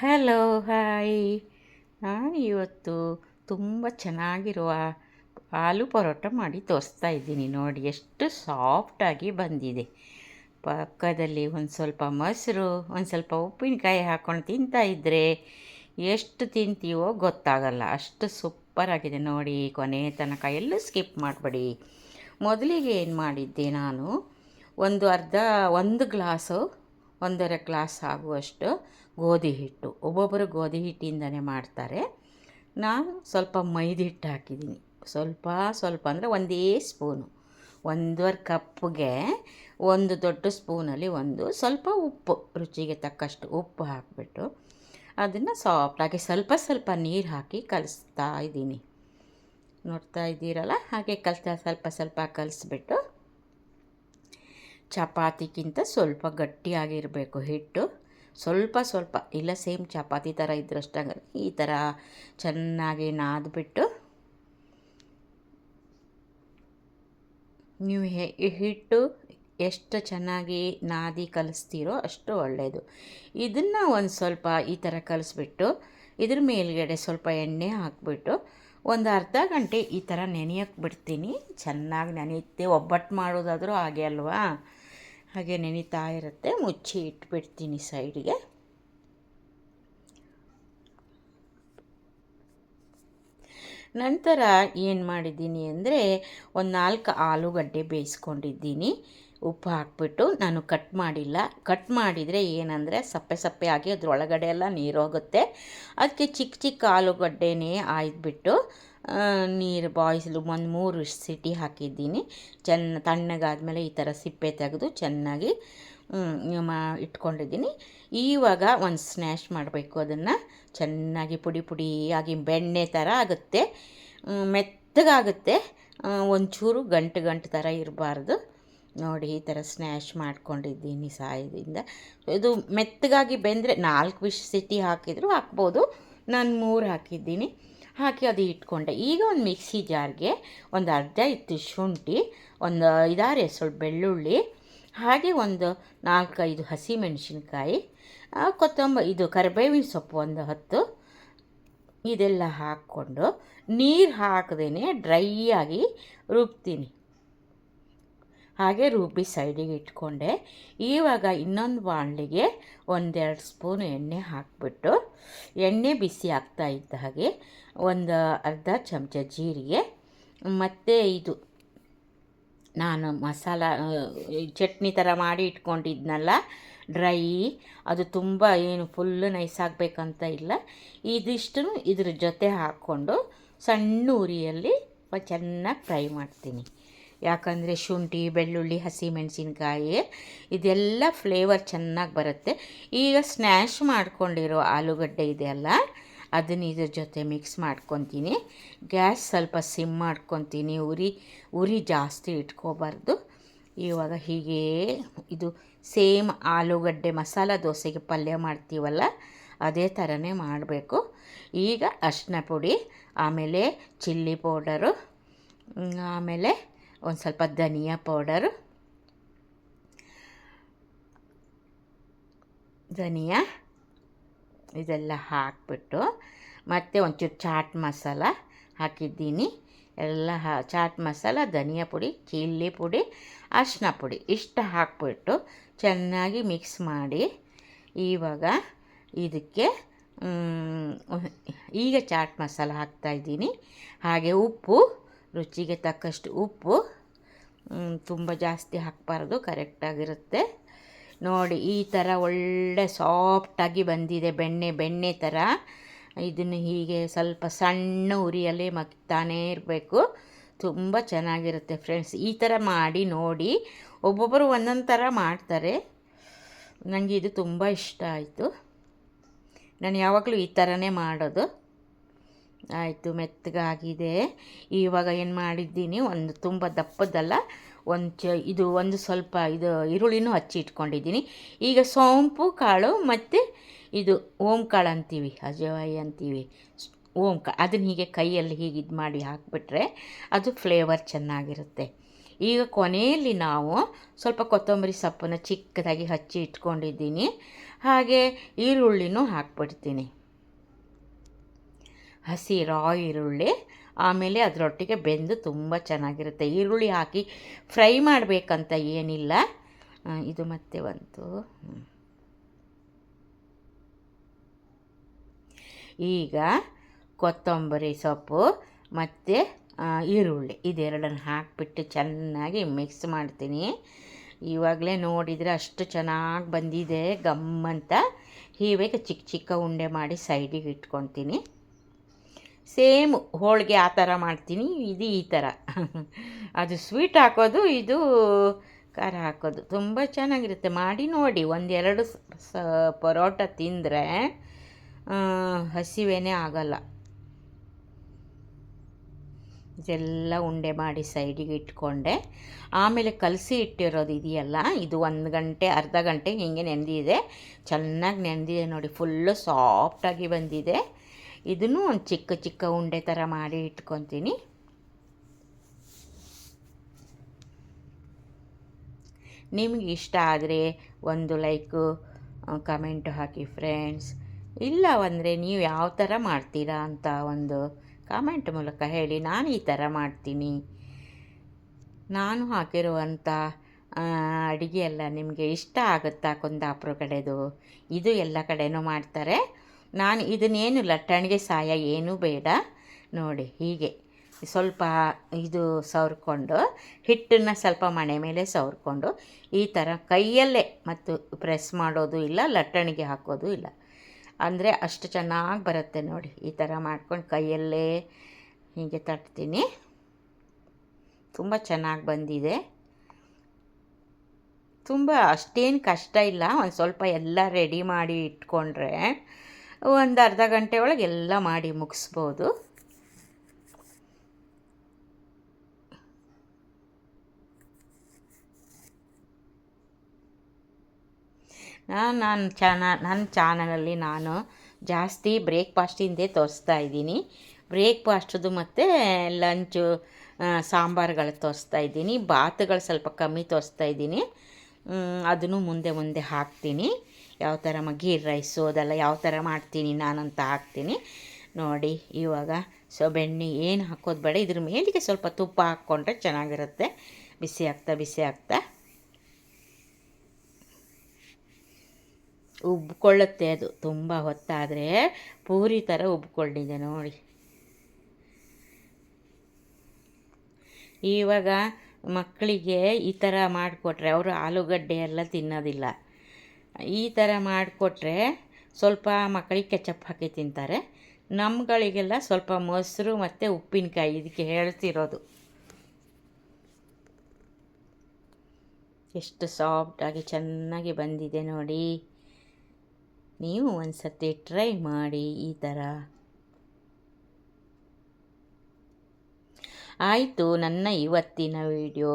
Hello hi ನಾನು ಇವತ್ತು ತುಂಬ ಚೆನ್ನಾಗಿರುವ ಆಲೂ ಪರೋಟ ಮಾಡಿ ತೋರಿಸ್ತಾ ಇದ್ದೀನಿ ನೋಡಿ. ಎಷ್ಟು ಸಾಫ್ಟಾಗಿ ಬಂದಿದೆ. ಪಕ್ಕದಲ್ಲಿ ಒಂದು ಸ್ವಲ್ಪ ಮೊಸರು, ಒಂದು ಸ್ವಲ್ಪ ಉಪ್ಪಿನಕಾಯಿ ಹಾಕ್ಕೊಂಡು ತಿಂತಾ ಇದ್ದರೆ ಎಷ್ಟು ತಿಂತೀವೋ ಗೊತ್ತಾಗಲ್ಲ. ಅಷ್ಟು ಸೂಪರಾಗಿದೆ ನೋಡಿ ಕೊನೆ ತನಕ. ಎಲ್ಲೂ ಸ್ಕಿಪ್ ಮಾಡಬೇಡಿ. ಮೊದಲಿಗೆ ಏನು ಮಾಡಿದ್ದೆ ನಾನು, ಒಂದು ಅರ್ಧ, ಒಂದು ಗ್ಲಾಸು ಒಂದೂವರೆ ಗ್ಲಾಸ್ ಆಗುವಷ್ಟು ಗೋಧಿ ಹಿಟ್ಟು ಒಬ್ಬೊಬ್ಬರು ಗೋಧಿ ಹಿಟ್ಟಿಂದನೇ ಮಾಡ್ತಾರೆ. ನಾನು ಸ್ವಲ್ಪ ಮೈದ ಹಿಟ್ಟು ಹಾಕಿದ್ದೀನಿ. ಸ್ವಲ್ಪ ಸ್ವಲ್ಪ ಅಂದರೆ ಒಂದೇ ಸ್ಪೂನು. ಒಂದೂವರೆ ಕಪ್ಗೆ ಒಂದು ದೊಡ್ಡ ಸ್ಪೂನಲ್ಲಿ ಒಂದು ಸ್ವಲ್ಪ ಉಪ್ಪು, ರುಚಿಗೆ ತಕ್ಕಷ್ಟು ಉಪ್ಪು ಹಾಕಿಬಿಟ್ಟು ಅದನ್ನು ಸಾಫ್ಟಾಗಿ ಸ್ವಲ್ಪ ಸ್ವಲ್ಪ ನೀರು ಹಾಕಿ ಕಲಿಸ್ತಾ ಇದ್ದೀನಿ. ನೋಡ್ತಾ ಇದ್ದೀರಲ್ಲ? ಹಾಗೆ ಕಲಿಸ್ತಾ ಸ್ವಲ್ಪ ಸ್ವಲ್ಪ ಕಲಿಸ್ಬಿಟ್ಟು ಚಪಾತಿಗಿಂತ ಸ್ವಲ್ಪ ಗಟ್ಟಿಯಾಗಿರಬೇಕು ಹಿಟ್ಟು. ಸ್ವಲ್ಪ ಸ್ವಲ್ಪ, ಇಲ್ಲ ಸೇಮ್ ಚಪಾತಿ ಥರ ಇದ್ರಷ್ಟಾಗ ಈ ಥರ ಚೆನ್ನಾಗಿ ನಾದ್ಬಿಟ್ಟು ನೀವು ಹಿಟ್ಟು ಎಷ್ಟು ಚೆನ್ನಾಗಿ ನಾದಿ ಕಲಿಸ್ತೀರೋ ಅಷ್ಟು ಒಳ್ಳೆಯದು ಇದನ್ನು ಒಂದು ಸ್ವಲ್ಪ ಈ ಥರ ಕಲಿಸ್ಬಿಟ್ಟು, ಇದ್ರ ಮೇಲ್ಗಡೆ ಸ್ವಲ್ಪ ಎಣ್ಣೆ ಹಾಕಿಬಿಟ್ಟು ಒಂದು ಅರ್ಧ ಗಂಟೆ ಈ ಥರ ನೆನೆಯಕ್ಕೆ ಬಿಡ್ತೀನಿ. ಚೆನ್ನಾಗಿ ನೆನೆಯುತ್ತೆ. ಒಬ್ಬಟ್ಟು ಮಾಡೋದಾದರೂ ಹಾಗೆ ಅಲ್ವಾ? ಹಾಗೆ ನೆನೀತಾ ಇರುತ್ತೆ. ಮುಚ್ಚಿ ಇಟ್ಬಿಡ್ತೀನಿ ಸೈಡ್ಗೆ. ನಂತರ ಏನು ಮಾಡಿದ್ದೀನಿ ಅಂದರೆ ಒಂದು ನಾಲ್ಕು ಆಲೂಗಡ್ಡೆ ಬೇಯಿಸ್ಕೊಂಡಿದ್ದೀನಿ. ಉಪ್ಪು ಹಾಕ್ಬಿಟ್ಟು ನಾನು ಕಟ್ ಮಾಡಿಲ್ಲ. ಕಟ್ ಮಾಡಿದರೆ ಏನಂದರೆ ಸಪ್ಪೆ ಸಪ್ಪೆ ಆಗಿ ಅದರೊಳಗಡೆ ಎಲ್ಲ ನೀರೋಗುತ್ತೆ ಅದಕ್ಕೆ ಚಿಕ್ಕ ಚಿಕ್ಕ ಆಲೂಗಡ್ಡೆನೇ ಆಯ್ದುಬಿಟ್ಟು ನೀರು ಬಾಯಿಸಲು ಒಂದು ಮೂರು ಸಿಟಿ ಹಾಕಿದ್ದೀನಿ. ಚೆನ್ನ ತಣ್ಣಗಾದಮೇಲೆ ಈ ಥರ ಸಿಪ್ಪೆ ತೆಗೆದು ಚೆನ್ನಾಗಿ ಮಾ, ಇಟ್ಕೊಂಡಿದ್ದೀನಿ. ಈವಾಗ ಒಂದು ಸ್ನ್ಯಾಶ್ ಮಾಡಬೇಕು ಅದನ್ನು. ಚೆನ್ನಾಗಿ ಪುಡಿ ಪುಡಿಯಾಗಿ ಬೆಣ್ಣೆ ಥರ ಆಗುತ್ತೆ. ಮೆತ್ತಗಾಗುತ್ತೆ. ಒಂಚೂರು ಗಂಟು ಗಂಟು ಥರ ಇರಬಾರ್ದು. ನೋಡಿ, ಈ ಥರ ಸ್ನ್ಯಾಶ್ ಮಾಡ್ಕೊಂಡಿದ್ದೀನಿ ಸಾಯದಿಂದ. ಇದು ಮೆತ್ತಗಾಗಿ ಬೆಂದರೆ ನಾಲ್ಕು ವಿಶ್ ಸಿಟಿ ಹಾಕಿದರೂ ಹಾಕ್ಬೋದು. ನಾನು ಮೂರು ಹಾಕಿದ್ದೀನಿ. ಹಾಕಿ ಅದು ಇಟ್ಕೊಂಡೆ. ಈಗ ಒಂದು ಮಿಕ್ಸಿ ಜಾರ್ಗೆ ಒಂದು ಅರ್ಧ ಇತ್ತು ಶುಂಠಿ, ಒಂದು ಐದಾರು ಎಸಳು ಬೆಳ್ಳುಳ್ಳಿ, ಹಾಗೆ ಒಂದು ನಾಲ್ಕೈದು ಹಸಿ ಮೆಣಸಿನ್ಕಾಯಿ ಕೊತ್ತಂಬರಿ ಇದು ಕರಿಬೇವಿನ ಸೊಪ್ಪು ಒಂದು ಹತ್ತು, ಇದೆಲ್ಲ ಹಾಕ್ಕೊಂಡು ನೀರು ಹಾಕದೇ ಡ್ರೈ ಆಗಿ ರುಬ್ತೀನಿ. ಹಾಗೆ ರುಬ್ಬಿ ಸೈಡಿಗೆ ಇಟ್ಕೊಂಡೆ. ಇವಾಗ ಇನ್ನೊಂದು ಬಾಣಲಿಗೆ ಒಂದೆರಡು ಸ್ಪೂನ್ ಎಣ್ಣೆ ಹಾಕಿಬಿಟ್ಟು, ಎಣ್ಣೆ ಬಿಸಿ ಆಗ್ತಾ ಇದ್ದ ಹಾಗೆ ಒಂದು ಅರ್ಧ ಚಮಚ ಜೀರಿಗೆ, ಮತ್ತು ಇದು ನಾನು ಮಸಾಲ ಚಟ್ನಿ ಥರ ಮಾಡಿ ಇಟ್ಕೊಂಡಿದ್ನಲ್ಲ, ಡ್ರೈ, ಅದು ತುಂಬ ಏನು ಫುಲ್ಲು ನೈಸ್ ಆಗಬೇಕಂತ ಇಲ್ಲ. ಇದಿಷ್ಟು ಇದ್ರ ಜೊತೆ ಹಾಕ್ಕೊಂಡು ಸಣ್ಣ ಉರಿಯಲ್ಲಿ ಚೆನ್ನಾಗಿ ಫ್ರೈ ಮಾಡ್ತೀನಿ. ಯಾಕಂದರೆ ಶುಂಠಿ, ಬೆಳ್ಳುಳ್ಳಿ, ಹಸಿಮೆಣಸಿನ್ಕಾಯಿ, ಇದೆಲ್ಲ ಫ್ಲೇವರ್ ಚೆನ್ನಾಗಿ ಬರುತ್ತೆ. ಈಗ ಸ್ನ್ಯಾಶ್ ಮಾಡ್ಕೊಂಡಿರೋ ಆಲೂಗಡ್ಡೆ ಇದೆಯಲ್ಲ ಅದನ್ನು ಇದ್ರ ಜೊತೆ ಮಿಕ್ಸ್ ಮಾಡ್ಕೊತೀನಿ. ಗ್ಯಾಸ್ ಸ್ವಲ್ಪ ಸಿಮ್ ಮಾಡ್ಕೊತೀನಿ, ಉರಿ ಉರಿ ಜಾಸ್ತಿ ಇಟ್ಕೋಬಾರ್ದು. ಇವಾಗ ಹೀಗೆ ಇದು ಸೇಮ್ ಆಲೂಗಡ್ಡೆ ಮಸಾಲ ದೋಸೆಗೆ ಪಲ್ಯ ಮಾಡ್ತೀವಲ್ಲ, ಅದೇ ಥರನೇ ಮಾಡಬೇಕು. ಈಗ ಅರ್ಶಿನ ಪುಡಿ, ಆಮೇಲೆ ಚಿಲ್ಲಿ ಪೌಡರು ಆಮೇಲೆ ಒಂದು ಸ್ವಲ್ಪ ಧನಿಯಾ ಪೌಡರು, ಧನಿಯಾ, ಇದೆಲ್ಲ ಹಾಕಿಬಿಟ್ಟು ಮತ್ತು ಒಂಚೂರು ಚಾಟ್ ಮಸಾಲ ಹಾಕಿದ್ದೀನಿ. ಎಲ್ಲ ಹಾ, ಚಾಟ್ ಮಸಾಲ, ಧನಿಯಾ ಪುಡಿ, ಚಿಲ್ಲಿ ಪುಡಿ, ಅರಿಶಿನ ಪುಡಿ, ಇಷ್ಟು ಹಾಕ್ಬಿಟ್ಟು ಚೆನ್ನಾಗಿ ಮಿಕ್ಸ್ ಮಾಡಿ ಇವಾಗ ಇದಕ್ಕೆ ಈಗ ಚಾಟ್ ಮಸಾಲ ಹಾಕ್ತಾಯಿದ್ದೀನಿ ಹಾಗೆ ಉಪ್ಪು ರುಚಿಗೆ ತಕ್ಕಷ್ಟು ಉಪ್ಪು. ತುಂಬ ಜಾಸ್ತಿ ಹಾಕಬಾರ್ದು ಕರೆಕ್ಟಾಗಿರುತ್ತೆ ನೋಡಿ, ಈ ಥರ ಒಳ್ಳೆ ಸಾಫ್ಟಾಗಿ ಬಂದಿದೆ ಬೆಣ್ಣೆ ಬೆಣ್ಣೆ ಥರ ಇದನ್ನು ಹೀಗೆ ಸ್ವಲ್ಪ ಸಣ್ಣ ಉರಿಯಲ್ಲೇ ಮಗ್ತಾನೇ ಇರಬೇಕು. ತುಂಬ ಚೆನ್ನಾಗಿರುತ್ತೆ ಫ್ರೆಂಡ್ಸ್ ಈ ಥರ ಮಾಡಿ, ನೋಡಿ, ಒಬ್ಬೊಬ್ಬರು ಒಂದೊಂದು ಥರ ಮಾಡ್ತಾರೆ. ನನಗೆ ಇದು ತುಂಬ ಇಷ್ಟ ಆಯಿತು. ನಾನು ಯಾವಾಗಲೂ ಈ ಥರನೇ ಮಾಡೋದು. ಆಯಿತು, ಮೆತ್ತಗಾಗಿದೆ. ಇವಾಗ ಏನು ಮಾಡಿದ್ದೀನಿ, ಒಂದು ತುಂಬ ದಪ್ಪದಲ್ಲ, ಒಂದು ಚ, ಇದು ಒಂದು ಸ್ವಲ್ಪ ಇದು ಈರುಳ್ಳಿನೂ ಹಚ್ಚಿ ಇಟ್ಕೊಂಡಿದ್ದೀನಿ. ಈಗ ಸೋಂಪು, ಕಾಳು ಮತ್ತು ಇದು ಓಂ ಕಾಳು ಅಂತೀವಿ, ಅಜವಾಯಿ ಅಂತೀವಿ. ಓಂ ಕಾ ಅದನ್ನ ಹೀಗೆ ಕೈಯಲ್ಲಿ ಹೀಗೆ ಇದು ಮಾಡಿ ಹಾಕಿಬಿಟ್ರೆ ಅದು ಫ್ಲೇವರ್ ಚೆನ್ನಾಗಿರುತ್ತೆ. ಈಗ ಕೊನೆಯಲ್ಲಿ ನಾವು ಸ್ವಲ್ಪ ಕೊತ್ತಂಬರಿ ಸೊಪ್ಪನ್ನು ಚಿಕ್ಕದಾಗಿ ಹಚ್ಚಿ ಇಟ್ಕೊಂಡಿದ್ದೀನಿ. ಹಾಗೆ ಈರುಳ್ಳಿನೂ ಹಾಕ್ಬಿಡ್ತೀನಿ. ಹಸಿ ರಾ ಈರುಳ್ಳಿ ಆಮೇಲೆ ಅದರೊಟ್ಟಿಗೆ ಬೆಂದು ತುಂಬ ಚೆನ್ನಾಗಿರುತ್ತೆ. ಈರುಳ್ಳಿ ಹಾಕಿ ಫ್ರೈ ಮಾಡಬೇಕಂತ ಏನಿಲ್ಲ. ಇದು ಮತ್ತೆ ಬಂತು. ಈಗ ಕೊತ್ತಂಬರಿ ಸೊಪ್ಪು ಮತ್ತು ಈರುಳ್ಳಿ ಇದೆರಡನ್ನು ಹಾಕಿಬಿಟ್ಟು ಚೆನ್ನಾಗಿ ಮಿಕ್ಸ್ ಮಾಡ್ತೀನಿ. ಇವಾಗಲೇ ನೋಡಿದರೆ ಅಷ್ಟು ಚೆನ್ನಾಗಿ ಬಂದಿದೆ ಗಮ್ಮಂತ ಹೀಗೆ ಚಿಕ್ಕ ಚಿಕ್ಕ ಉಂಡೆ ಮಾಡಿ ಸೈಡಿಗೆ ಇಟ್ಕೊತೀನಿ ಸೇಮ್ ಹೋಳಿಗೆ ಆ ಥರ ಮಾಡ್ತೀನಿ, ಇದು ಈ ಥರ. ಅದು ಸ್ವೀಟ್ ಹಾಕೋದು, ಇದು ಖಾರ ಹಾಕೋದು. ತುಂಬ ಚೆನ್ನಾಗಿರುತ್ತೆ. ಮಾಡಿ ನೋಡಿ, ಒಂದೆರಡು ಸ ಪರೋಟ ತಿಂದರೆ ಹಸಿವೇನೇ ಆಗಲ್ಲ. ಇದೆಲ್ಲ ಉಂಡೆ ಮಾಡಿ ಸೈಡಿಗೆ ಇಟ್ಕೊಂಡೆ. ಆಮೇಲೆ ಕಲಸಿ ಇಟ್ಟಿರೋದು ಇದೆಯಲ್ಲ, ಇದು ಒಂದು ಗಂಟೆ, ಅರ್ಧ ಗಂಟೆ ಹೀಗೆ ನೆಂದಿದೆ. ಚೆನ್ನಾಗಿ ನೆಂದಿದೆ ನೋಡಿ, ಫುಲ್ಲು ಸಾಫ್ಟಾಗಿ ಬಂದಿದೆ. ಇದನ್ನು ಒಂದು ಚಿಕ್ಕ ಚಿಕ್ಕ ಉಂಡೆ ಥರ ಮಾಡಿ ಇಟ್ಕೊತೀನಿ. ನಿಮಗೆ ಇಷ್ಟ ಆದರೆ ಒಂದು ಲೈಕು ಕಮೆಂಟ್ ಹಾಕಿ ಫ್ರೆಂಡ್ಸ್ ಇಲ್ಲ ಅಂದರೆ ನೀವು ಯಾವ ಥರ ಮಾಡ್ತೀರಾ ಅಂತ ಒಂದು ಕಾಮೆಂಟ್ ಮೂಲಕ ಹೇಳಿ. ನಾನು ಈ ಥರ ಮಾಡ್ತೀನಿ. ನಾನು ಹಾಕಿರುವಂಥ ಅಡುಗೆ ಎಲ್ಲ ನಿಮಗೆ ಇಷ್ಟ ಆಗುತ್ತಾ ಕುಂದಾಪುರ ಕಡೆದು? ಇದು ಎಲ್ಲ ಕಡೆನೂ ಮಾಡ್ತಾರೆ. ನಾನು ಇದನ್ನೇನು ಲಟ್ಟಣಿಗೆ ಸಾಯ ಏನೂ ಬೇಡ. ನೋಡಿ, ಹೀಗೆ. ಸ್ವಲ್ಪ ಇದು ಸವರ್ಕೊಂಡು, ಹಿಟ್ಟನ್ನು ಸ್ವಲ್ಪ ಮಣೆ ಮೇಲೆ ಸವರ್ಕೊಂಡು, ಈ ಥರ ಕೈಯಲ್ಲೇ ಮತ್ತು ಪ್ರೆಸ್ ಮಾಡೋದು ಇಲ್ಲ, ಲಟ್ಟಣಿಗೆ ಹಾಕೋದು ಇಲ್ಲ. ಅಂದರೆ ಅಷ್ಟು ಚೆನ್ನಾಗಿ ಬರುತ್ತೆ ನೋಡಿ, ಈ ಥರ ಮಾಡ್ಕೊಂಡು ಕೈಯಲ್ಲೇ ಹೀಗೆ ತಟ್ತೀನಿ. ತುಂಬ ಚೆನ್ನಾಗಿ ಬಂದಿದೆ. ತುಂಬ ಅಷ್ಟೇನು ಕಷ್ಟ ಇಲ್ಲ, ಒಂದು ಸ್ವಲ್ಪ ಎಲ್ಲ ರೆಡಿ ಮಾಡಿ ಇಟ್ಕೊಂಡ್ರೆ ಒಂದು ಅರ್ಧ ಗಂಟೆ ಒಳಗೆ ಎಲ್ಲ ಮಾಡಿ ಮುಗಿಸ್ಬೋದು. ನಾನು ನನ್ನ ಚಾನ ನನ್ನ ಚಾನಲಲ್ಲಿ ನಾನು ಜಾಸ್ತಿ ಬ್ರೇಕ್ಫಾಸ್ಟಿಂದೆ ತೋರಿಸ್ತಾ ಇದ್ದೀನಿ. ಬ್ರೇಕ್ಫಾಸ್ಟದು ಮತ್ತು ಲಂಚು ಸಾಂಬಾರುಗಳು ತೋರಿಸ್ತಾ ಇದ್ದೀನಿ. ಬಾತುಗಳು ಸ್ವಲ್ಪ ಕಮ್ಮಿ ತೋರಿಸ್ತಾ ಇದ್ದೀನಿ. ಅದನ್ನು ಮುಂದೆ ಮುಂದೆ ಹಾಕ್ತೀನಿ. ಯಾವ ಥರ ಗೀರ್ ರೈಸು ಅದೆಲ್ಲ ಯಾವ ಥರ ಮಾಡ್ತೀನಿ ನಾನಂತ ಹಾಕ್ತೀನಿ. ನೋಡಿ, ಇವಾಗ ಸೊ ಬೆಣ್ಣೆ ಏನು ಹಾಕೋದು ಬೇಡ, ಇದ್ರ ಮೇಲಿಗೆ ಸ್ವಲ್ಪ ತುಪ್ಪ ಹಾಕ್ಕೊಂಡ್ರೆ ಚೆನ್ನಾಗಿರುತ್ತೆ. ಬಿಸಿ ಆಗ್ತಾ ಬಿಸಿ ಆಗ್ತಾ. ಉಬ್ಕೊಳ್ಳುತ್ತೆ ಅದು, ತುಂಬ ಹೊತ್ತಾದರೆ ಪೂರಿ ಥರ ಉಬ್ಕೊಂಡಿದೆ ನೋಡಿ. ಇವಾಗ ಮಕ್ಕಳಿಗೆ ಈ ಥರ ಮಾಡಿಕೊಟ್ರೆ ಅವರು ಆಲೂಗಡ್ಡೆ ಎಲ್ಲ ತಿನ್ನೋದಿಲ್ಲ. ಈ ಥರ ಮಾಡಿಕೊಟ್ರೆ ಸ್ವಲ್ಪ ಮಕ್ಕಳಿಗೆ ಕೆಚಪ್ ಹಾಕಿ ತಿಂತಾರೆ. ನಮ್ಗಳಿಗೆಲ್ಲ ಸ್ವಲ್ಪ ಮೊಸರು ಮತ್ತು ಉಪ್ಪಿನಕಾಯಿ ಇದಕ್ಕೆ ಹೇಳ್ತಿರೋದು. ಎಷ್ಟು ಸಾಫ್ಟಾಗಿ ಚೆನ್ನಾಗಿ ಬಂದಿದೆ ನೋಡಿ. ನೀವು ಒಂದು ಸತಿ ಟ್ರೈ ಮಾಡಿ ಈ ಥರ. ಆಯಿತು ನನ್ನ ಇವತ್ತಿನ ವಿಡಿಯೋ